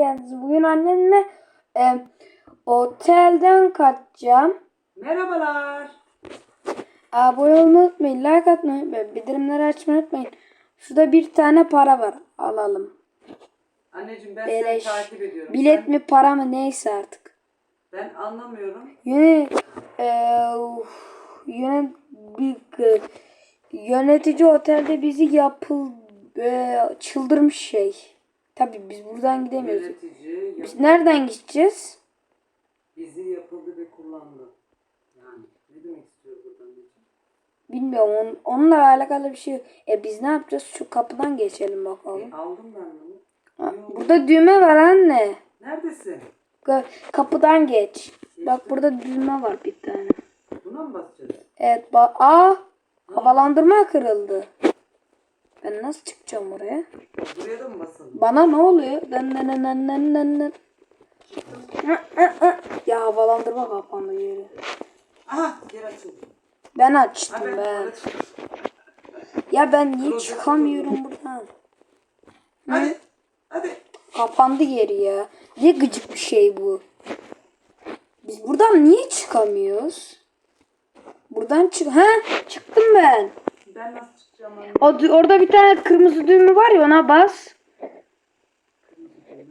geldiniz. Bugün annemle e, otelden kaçacağım. Merhabalar. Abone olmayı unutmayın. Like atmayı ve bildirimleri açmayı unutmayın. Şurada bir tane para var. Alalım. Anneciğim ben Beleş. seni takip ediyorum. Bilet Sen- mi para mı neyse artık. Ben anlamıyorum. Yöne, e, yönet, bir, yönetici otelde bizi yapıl e, çıldırmış şey. Tabii biz buradan gidemiyoruz. Yönetici Biz nereden gideceğiz? bizi yapıldı ve kullandı. Yani ne demek istiyor burada anneciğim? Bilmiyorum. Onun, onunla alakalı bir şey. yok. E biz ne yapacağız? Şu kapıdan geçelim bakalım. E, aldım ben bunu. Ha, Burada düğme var anne. Neredesin? Ka- Kapıdan geç. Bak burada düğme var bir tane. Buna mı basacağız? Evet bak. Aa havalandırma kırıldı. Ben nasıl çıkacağım oraya? Buraya da mı basalım? Bana ne oluyor? Dın dın dın dın dın dın. Ya havalandırma kapandı yeri. Aha yer açıldı. Ben Ha açtım ben ben. çıktım. Ya ben niye çıkamıyorum buradan? Hadi. Hadi. Kapandı yeri ya. Ne gıcık bir şey bu. Biz buradan niye çıkamıyoruz? Buradan çık... Ha çıktım ben. Ben nasıl çıkacağım anne? O, orada bir tane kırmızı düğme var ya ona bas. Kırmızı düğme.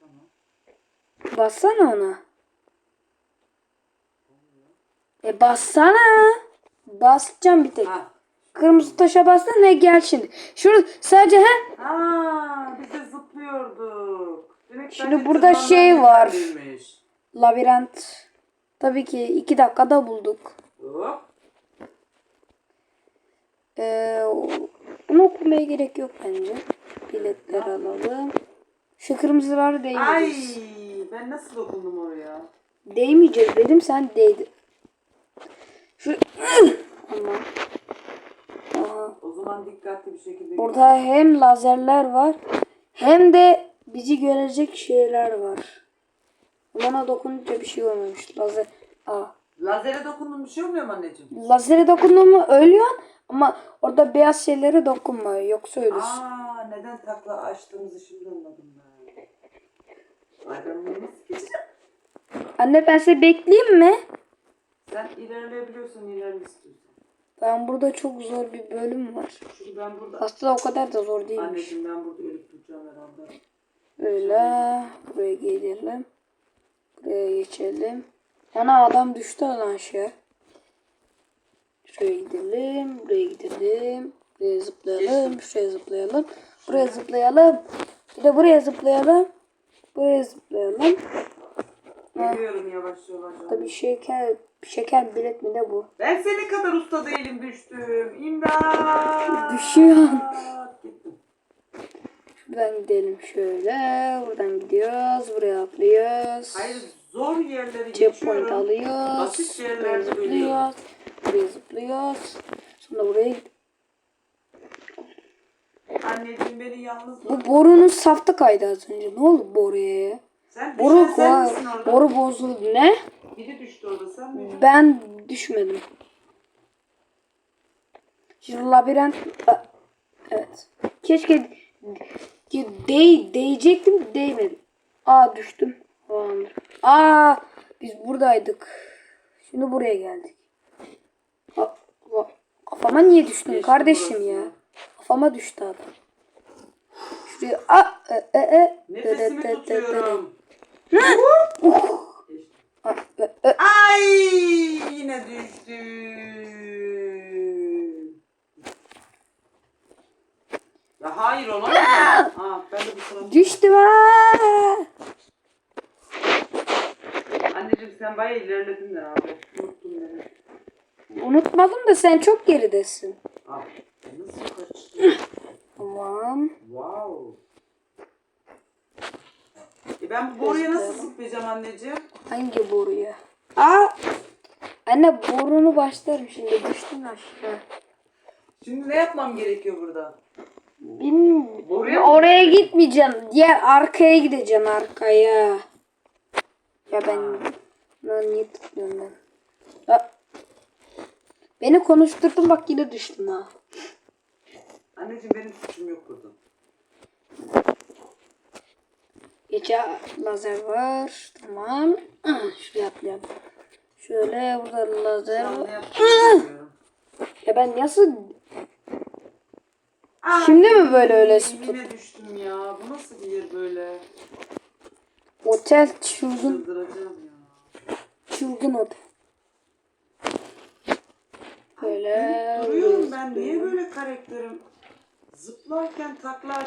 Tamam. Bassana ona. E bassana. Basacağım bir tek. Ha. Kırmızı taşa bassana ne gel şimdi. Şurada sadece ha. Aa, biz de zıplıyorduk. Demek Şimdi burada şey var. Labirent. Tabii ki iki dakikada bulduk. Hop. Ee, bunu okumaya gerek yok bence. Biletler alalım. Şu kırmızıları Ay değmeyeceğiz. ben nasıl dokundum oraya? Değmeyeceğiz dedim sen değdin. Şu Aman. Aha. O zaman dikkatli bir şekilde Burada hem lazerler var hem de bizi görecek şeyler var. Bana dokununca bir şey olmamış. Lazer. Aa. Lazere dokundum bir şey olmuyor mu anneciğim? Lazere dokunduğumu ölüyorsun ama orada beyaz şeylere dokunma yoksa ölürsün. Aa neden takla açtığımızı şimdi anladım ben. Ay ben bunu nasıl geçeceğim? Anne ben seni bekleyeyim mi? Sen ilerleyebiliyorsun ilerle istiyorsan. Ben burada çok zor bir bölüm var. Çünkü ben burada... Aslında o kadar da zor değilmiş. Anneciğim ben burada ölüp duracağım herhalde. Öyle. Buraya gidelim. Buraya geçelim. Ana adam düştü lan aşağı. Şuraya gidelim. Buraya gidelim. Buraya zıplayalım. Şuraya zıplayalım. Buraya zıplayalım. Bir de buraya zıplayalım. Buraya zıplayalım. Geliyorum yavaş yavaş. Tabii şeker, şeker bilet mi de bu? Ben senin kadar usta değilim düştüm. İmdat. Düşüyor. Şuradan gidelim şöyle. Buradan gidiyoruz. Buraya atlıyoruz. Hayır zor yerleri Checkpoint geçiyorum. alıyoruz. Basit Buraya yerlerde ölüyorum. zıplıyoruz. Buraya zıplıyoruz. Sonra buraya Anneciğim beni yalnız bırak. Bu borunun saftı kaydı az önce. Ne oldu boruya ya? Sen Boru, düşen sen misin orada? boru bozuldu. Ne? Biri düştü orada sen mi? Ben düşmedim. Şimdi labirent... Evet. Keşke de, değ, değecektim değmedim. Aa düştüm. Tamamdır. Aa biz buradaydık. Şimdi buraya geldik. Aa, aa, Kafama niye düştün Geçtim kardeşim burası. ya? Kafama düştü adam. Şuraya aa, e, e, e. Nefesimi dö. tutuyorum. Aa, e, e. Ay yine düştüm. Ya hayır olamaz. Aa ben de bu sırada. Düştüm aa. Anneciğim sen bayağı ilerledin de abi. Unuttun beni. Unutmadım da sen çok geridesin. Aa, nasıl kaçtın? Tamam. wow. E ben bu boruya nasıl zıplayacağım anneciğim? Hangi boruya? Aa! Anne borunu başlarım şimdi. Düştün aşağı. Şimdi ne yapmam gerekiyor burada? Bilmiyorum. Oraya gitmeyeceğim. Diğer arkaya gideceğim arkaya. Ya ben lan niye tıklıyorum ben? Aa! Beni konuşturdun bak yine düştüm ha. Anneciğim benim suçum yok burada. Gece lazer var. Tamam. Ah, Şuraya atlayalım. Şöyle burada lazer var. bilmiyorum. Ya ben nasıl Aa, Şimdi mi böyle öyle tut- Yine düştüm ya. Bu nasıl bir yer böyle? Otel çılgın çılgın otel. Böyle Duruyorum ben. Niye böyle karakterim? Zıplarken takla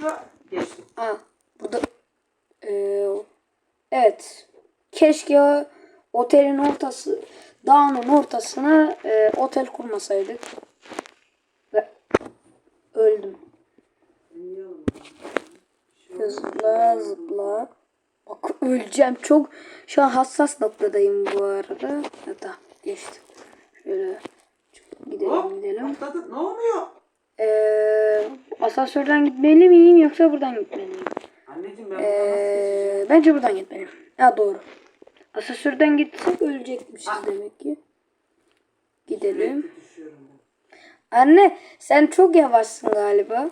Tra- geçtim. Aa, burada Ee, evet. Keşke otelin ortası dağın ortasına e, otel kurmasaydık. Ve öldüm. Yiyelim. Zıpla. Bak öleceğim. Çok şu an hassas noktadayım bu arada. Hatta geçtim. Şöyle gidelim Hop gidelim. atladık. Ne oluyor? Ee, asansörden gitmeli miyim yoksa buradan gitmeli miyim? Anneciğim ben? Ee, bence buradan gitmeliyim. Ha doğru. Asansörden gitsek ölecekmişiz demek ki. Gidelim. Anne sen çok yavaşsın galiba.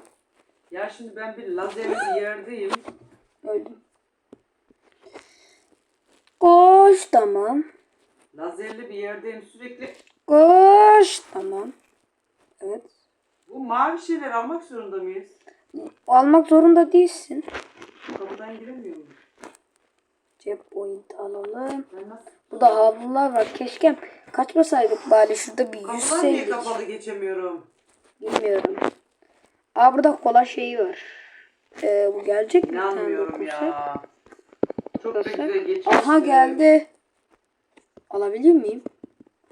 Ya şimdi ben bir lazerli bir yerdeyim. Öldüm. Koş tamam. Lazerli bir yerdeyim sürekli. Koş tamam. Evet. Bu mavi şeyler almak zorunda mıyız? Almak zorunda değilsin. Kapıdan giremiyor muyum? Cep point alalım. Nasıl? Burada havlular var. Keşke kaçmasaydık bari şurada bir Kapıdan niye yüzseydik. kapalı geçemiyorum? Bilmiyorum. Aa burada kola şeyi var. Ee, bu gelecek mi? İnanmıyorum ya. Çok da güzel geçmişti. Aha geldi. Alabilir miyim?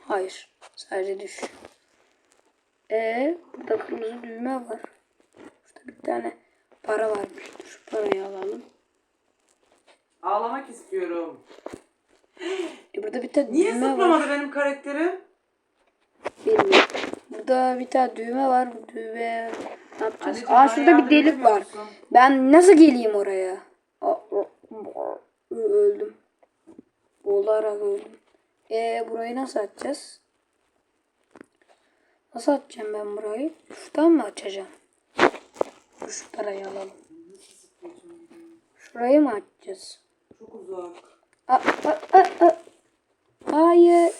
Hayır. Sadece düş. Ee, burada kırmızı düğme var. Şurada bir tane para varmış. Dur şu parayı alalım. Ağlamak istiyorum. E burada bir tane Niye düğme var. zıplamadı benim karakterim? Bilmiyorum. Burada bir tane düğme var. Bu düğme ne yapacağız? Anneciğim, Aa bana şurada bir delik var. Ben nasıl geleyim oraya? Aa, öldüm. Olarak öldüm. E burayı nasıl açacağız? Nasıl açacağım ben burayı? Şuradan mı açacağım? Şu parayı alalım. Şurayı mı açacağız? Çok uzak. Aa, aa, aa, aa. Hayır.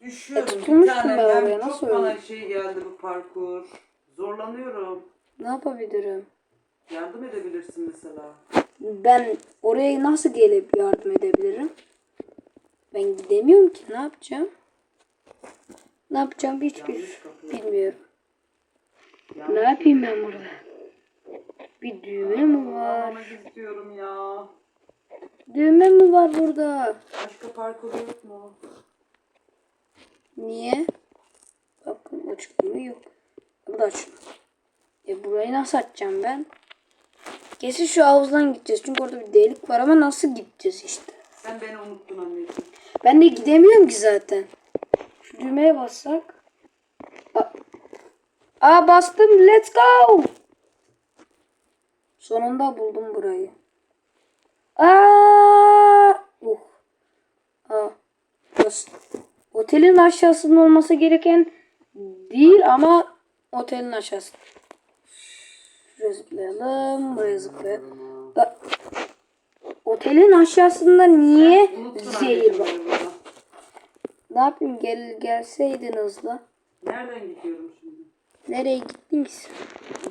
Düşüyorum. E, tutulmuştum ben oraya, çok nasıl bana öyle? şey geldi bu parkur. Zorlanıyorum. Ne yapabilirim? Yardım edebilirsin mesela. Ben oraya nasıl gelip yardım edebilirim? Ben gidemiyorum ki. Ne yapacağım? Ne yapacağım hiçbir bilmiyorum. Yanlış Ne yapayım ben burada? Bir düğme mi var? İstiyorum ya. Düğme mi var burada? Başka parkur yok mu? Niye? Bakın açık mı yok. Bu da açık. E burayı nasıl açacağım ben? Kesin şu havuzdan gideceğiz. Çünkü orada bir delik var ama nasıl gideceğiz işte. Sen beni unuttun anneciğim. Ben de gidemiyorum ki zaten. Şu düğmeye bassak. Aa, Aa bastım. Let's go. Sonunda buldum burayı. Aa! Uh. Aa. Burası. Otelin aşağısında olması gereken değil ama otelin aşağısı. Şuraya zıplayalım. Buraya zıplayalım. Aa, Otelin aşağısında niye zehir var? Ne yapayım gel gelseydin hızlı. Nereden gidiyorum şimdi? Nereye gittin ki sen?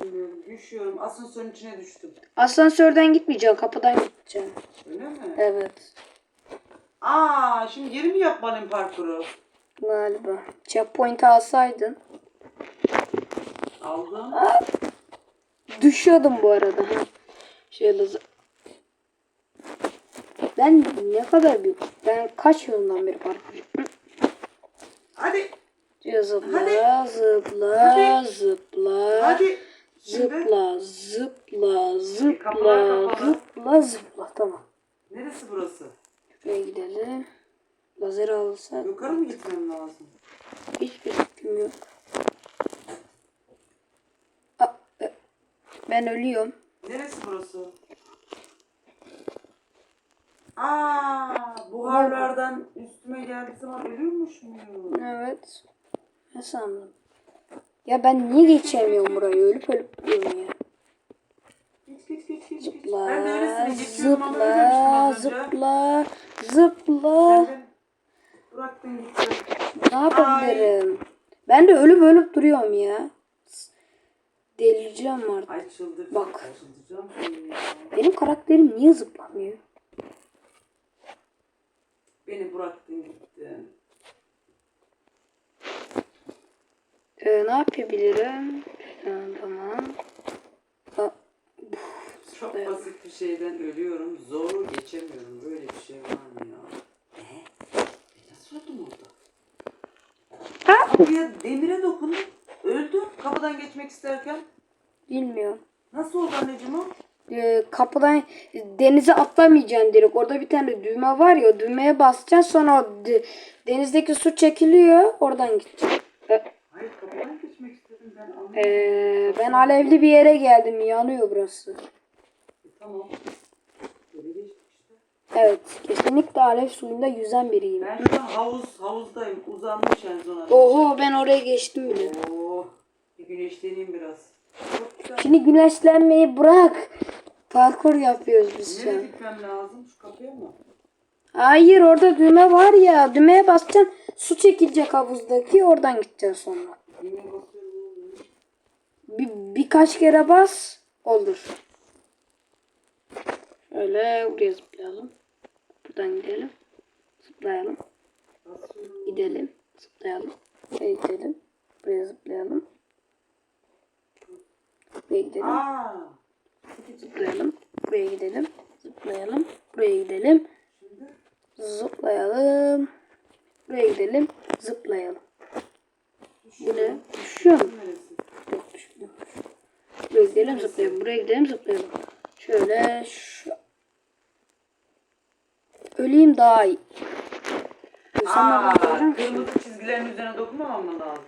Bilmiyorum. Düşüyorum. Asansörün içine düştüm. Asansörden gitmeyeceğim kapıdan gideceğim. Öyle mi? Evet Aa, şimdi geri mi yapmalıyım parkuru? galiba. Checkpoint alsaydın. Aldım. Düşüyordum bu arada. Ha. Şöyle Ben ne kadar büyük. Ben kaç yıldan beri parkur yapıyorum? Hadi. Zıpla Hadi. zıpla Hadi. zıpla. Hadi. Zıpla zıpla zıpla kapılar kapalı. zıpla zıpla. Tamam. neresi burası? Şuraya gidelim. Lazer alırsa Yukarı mı gitmem lazım? hiçbir fikrim yok. Aa, e, ben ölüyorum. Neresi burası? Aa, buharlardan üstüme geldiği zaman ölüyormuş muyum? Evet. Ne sandım? Ya ben niye geçemiyorum burayı? Ölüp ölüp duruyorum ya. Zıpla, Ben de öylesine geçiyorum ama öyle demiştim Zıpla, zıpla, zıpla. Sen bıraktın. Ne yapabilirim? Ben de ölüp ölüp duruyorum ya. Delireceğim artık. Ay çıldıracağım. Bak. Ya. Benim karakterim niye zıplamıyor? Beni bıraktın gittin. Ee, ne yapabilirim? Tamam. Çok basit bir şeyden ölüyorum. Zoru geçemiyorum. Böyle bir şey var mı ya? Ee? Nasıl oldum orada? Ha? Kapıya demire dokundum. Öldü. Kapıdan geçmek isterken. bilmiyorum. Nasıl oldu anneciğim o? Ee, kapıdan denize atlamayacaksın direkt. Orada bir tane düğme var ya düğmeye basacaksın sonra o de- denizdeki su çekiliyor. Oradan gideceksin. Ee, Hayır kapıdan geçmek istedim ben anlamadım. Ee, ben alevli bir yere geldim. Yanıyor burası. E, tamam. Evet. Kesinlikle alev suyunda yüzen biriyim. Ben şu an havuz, havuzdayım. Uzanmış en sona. Oho ben oraya geçtim bile. Oo, bir güneşleneyim biraz. Çok güzel. Şimdi güneşlenmeyi bırak. Parkur yapıyoruz biz şu Nereye an. gitmem lazım? Şu kapıya mı? Hayır orada düğme var ya. Düğmeye basacaksın. Su çekilecek havuzdaki. Oradan gideceksin sonra. Basıyorum. Bir, birkaç kere bas. Olur. Şöyle buraya zıplayalım. Buradan gidelim. Zıplayalım. Gidelim. Zıplayalım. Buraya gidelim. Buraya zıplayalım. Buraya gidelim. Zıplayalım. Buraya gidelim. Zıplayalım. Buraya gidelim. Zıplayalım. Buraya gidelim. Zıplayalım. Bu ne? Düşüyor mu? Yok düşmüyor. Buraya gidelim zıplayalım. Buraya gidelim zıplayalım. Şöyle şu. Öleyim daha iyi. İnsanlar Aa, kırmızı çizgilerin üzerine dokunmamam mı lazım?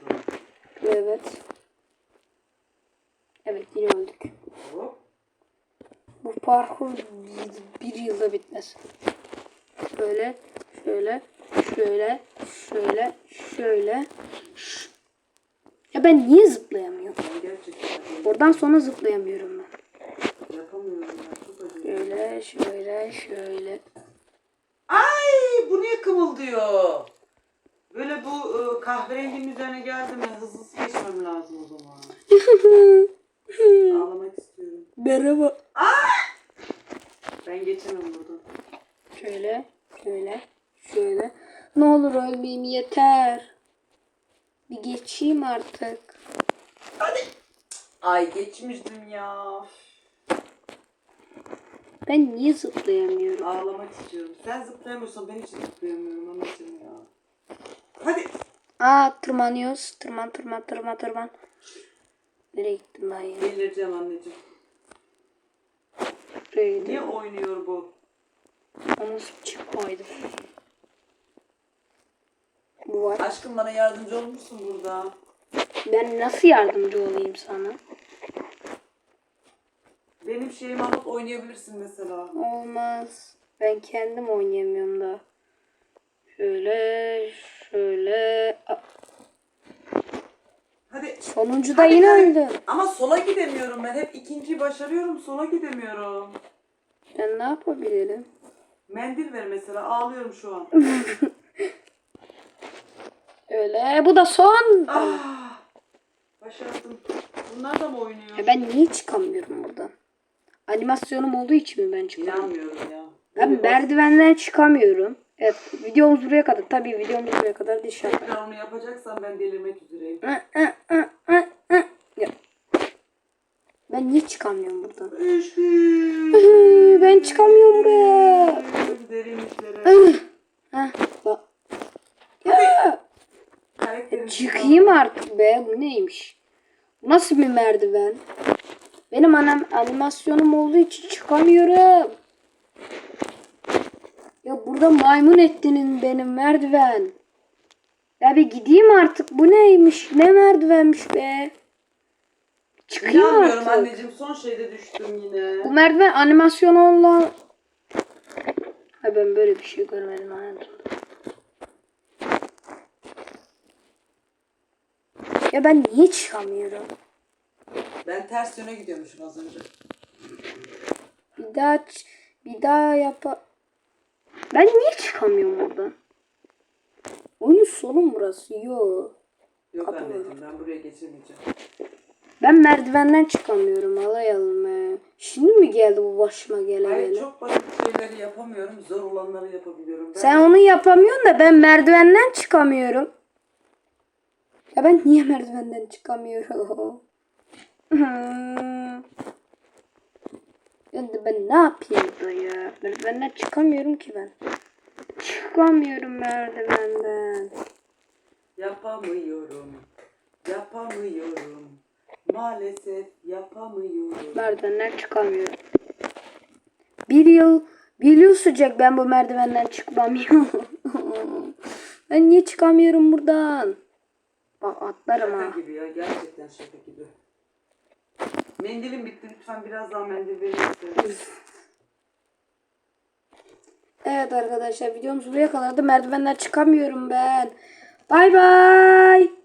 Evet. Evet yine öldük. Hop. Bu parkur bir yılda bitmez. Şöyle, şöyle, şöyle, şöyle, şöyle. Ya ben niye zıplayamıyorum? Ben gerçekten Oradan sonra zıplayamıyorum ben. yapamıyorum ya. Çok acı. Şöyle, şöyle, şöyle. Ay bu niye kımıldıyor? Böyle bu e, kahverenginin üzerine geldi mi hızlı hızlı geçmem lazım o zaman. Ağlamak istiyorum. Merhaba. Ben geçemem buradan. Şöyle, şöyle, şöyle. Ne olur ölmeyeyim yeter. Bir geçeyim artık. Ay geçmiştim ya. Ben niye zıplayamıyorum? Ağlamak istiyorum. Sen zıplayamıyorsan ben hiç zıplayamıyorum anasını ya. Hadi. Aa tırmanıyoruz. Tırman, tırman, tırman, tırman. Nereye gittim ben ya? Delireceğim anneciğim. Buraya. Niye oynuyor bu? Onu çıkmaydı. Bu var. Aşkım bana yardımcı olmuşsun burada. Ben nasıl yardımcı olayım sana? Benim şeyimi alıp oynayabilirsin mesela. Olmaz. Ben kendim oynayamıyorum da. Şöyle, şöyle. Aa, Hadi. Sonuncuda Hadi, yine hadi. öldüm. Ama sola gidemiyorum ben. Hep ikinciyi başarıyorum. Sola gidemiyorum. Ben ne yapabilirim? Mendil ver mesela. Ağlıyorum şu an. Öyle. Bu da son. ah, başardım. Bunlar da mı oynuyor? Ya ben niye çıkamıyorum buradan? Animasyonum olduğu için mi ben çıkamıyorum? İnanmıyorum ya. Ben merdivenden çıkamıyorum. Evet videomuz buraya kadar. Tabii videomuz buraya kadar değil şaka. Tekrar onu yapacaksan ben delirmek üzereyim. Ya. Ben niye çıkamıyorum buradan? Ben çıkamıyorum buraya. Derinliklere. Heh, bak. Ya, Karakterim çıkayım artık be. Bu neymiş? Nasıl bir merdiven? Benim anam animasyonum olduğu için çıkamıyorum. Ya burada maymun ettinin benim merdiven. Ya bir gideyim artık. Bu neymiş? Ne merdivenmiş be? Çıkayım İnanmıyorum artık. anneciğim. Son şeyde düştüm yine. Bu merdiven animasyon olan... Ha ben böyle bir şey görmedim hayatımda. Ya ben niye çıkamıyorum? Ben ters yöne gidiyormuşum az önce. Bir daha ç- Bir daha yapa... Ben niye çıkamıyorum oradan? Oyun sonu burası. Yo. Yok Kapı anneciğim ben buraya geçemeyeceğim. Ben merdivenden çıkamıyorum. Alayalım. he. Şimdi mi geldi bu başıma gele Hayır çok basit şeyleri yapamıyorum. Zor olanları yapabiliyorum. Ben Sen onu yapamıyorsun da ben merdivenden çıkamıyorum. Ya ben niye merdivenden çıkamıyorum? Hmm. Ya da ben ne yapayım da ya? Merdivenden çıkamıyorum ki ben. Çıkamıyorum merdivenden. yapamıyorum. Yapamıyorum. Maalesef yapamıyorum. Merdivenden çıkamıyorum. Bir yıl, bir yıl sürecek ben bu merdivenden çıkmamıyorum. ben niye çıkamıyorum buradan? Bak atlarım ha. Şaka gibi ya. Gerçekten şaka gibi. Mendilim bitti. Lütfen biraz daha mendil verir misin? Evet arkadaşlar videomuz buraya kadardı. Merdivenden çıkamıyorum ben. Bay bay.